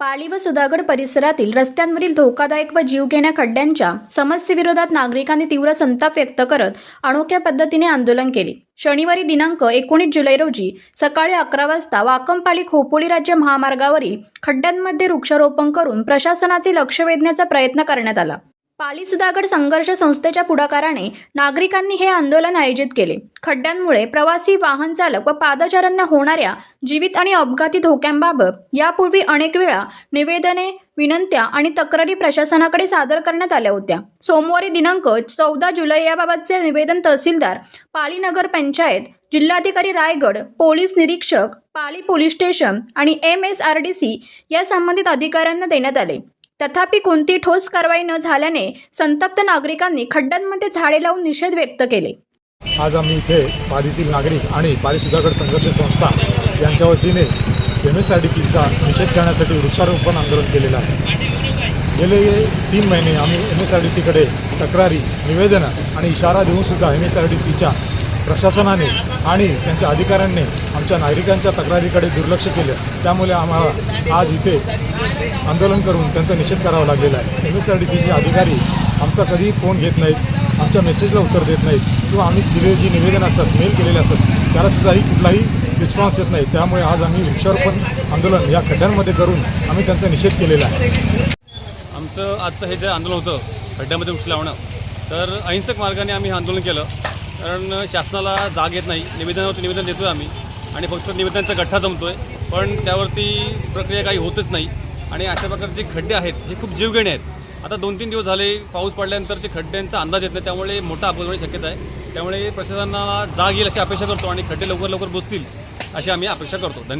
पाली व सुधागड परिसरातील रस्त्यांवरील धोकादायक व जीवघेण्या खड्ड्यांच्या समस्येविरोधात नागरिकांनी तीव्र संताप व्यक्त करत अनोख्या पद्धतीने आंदोलन केले. शनिवारी दिनांक एकोणीस जुलै रोजी सकाळी अकरा वाजता वाकमपाली खोपोली राज्य महामार्गावरील खड्ड्यांमध्ये वृक्षारोपण करून प्रशासनाचे लक्ष वेधण्याचा प्रयत्न करण्यात आला. पाली सुधागड संघर्ष संस्थेच्या पुढाकाराने नागरिकांनी हे आंदोलन आयोजित केले. खड्ड्यांमुळे प्रवासी वाहन चालक व पादचाऱ्यांना होणाऱ्या जीवित आणि अपघाती धोक्यांबाबत यापूर्वी अनेक वेळा निवेदने विनंत्या आणि तक्रारी प्रशासनाकडे सादर करण्यात आल्या होत्या. सोमवारी दिनांक चौदा जुलै याबाबतचे निवेदन तहसीलदार पाली नगर पंचायत जिल्हाधिकारी रायगड पोलीस निरीक्षक पाली पोलीस स्टेशन आणि M S R D C या संबंधित अधिकाऱ्यांना देण्यात आले. तथापि कोणती ठोस कारवाई न झाल्याने संतप्त नागरिकांनी खड्ड्यांमध्ये झाडे लावून निषेध व्यक्त केले. आज आम्ही इथे पालीतील नागरिक आणि पाली सुधागड संघर्ष संस्था यांच्या वतीने एम एस आर डी सीचा निषेध करण्यासाठी वृक्षारोपण आंदोलन केलेलं आहे. गेले तीन महिने आम्ही एम एस आर डी सीकडे तक्रारी निवेदनं आणि इशारा देऊनसुद्धा एम एस आर डी सीच्या प्रशासनाने आणि त्यांच्या अधिकाऱ्यांनी आमच्या नागरिकांच्या तक्रारीकडे दुर्लक्ष केलं. त्यामुळे आम्हाला आज इथे आंदोलन करून त्यांचा निषेध करावा लागलेला आहे. एम एस आर डी सीचे अधिकारी आमचा कधीही फोन घेत नाहीत आमच्या मेसेजला उत्तर देत नाहीत. किंवा आम्ही दिलेली जी निवेदन असतात मेल केलेले असतात त्यालासुद्धाही कुठलाही रिस्पॉन्स येत नाही. त्यामुळे आज आम्ही वृक्षारोपण आंदोलन या खड्ड्यांमध्ये करून आम्ही त्यांचा निषेध केलेला आहे. आमचं आजचं हे जे आंदोलन होतं खड्ड्यामध्ये वृक्ष लावणं तर अहिंसक मार्गाने आम्ही हे आंदोलन केलं. कारण शासनाला जाग येत नाही. निवेदनावरती निवेदन देतो आहे आम्ही. आणि फक्त निवेदनाचा गठ्ठा जमतो आहे पण त्यावरती प्रक्रिया काही होतच नाही. आणि अशा प्रकारचे खड्डे आहेत हे खूप जीवघेणे आहेत. आता दोन तीन दिवस झाले पाऊस पडल्यानंतरचे खड्ड्यांचा अंदाज येत नाही. त्यामुळे मोठा अपघात होण्याची शक्यता आहे. त्यामुळे प्रशासनाला जाग येईल अशी अपेक्षा करतो आणि खड्डे लवकर लवकर बुजतील अशी आम्ही अपेक्षा करतो. धन्यवाद.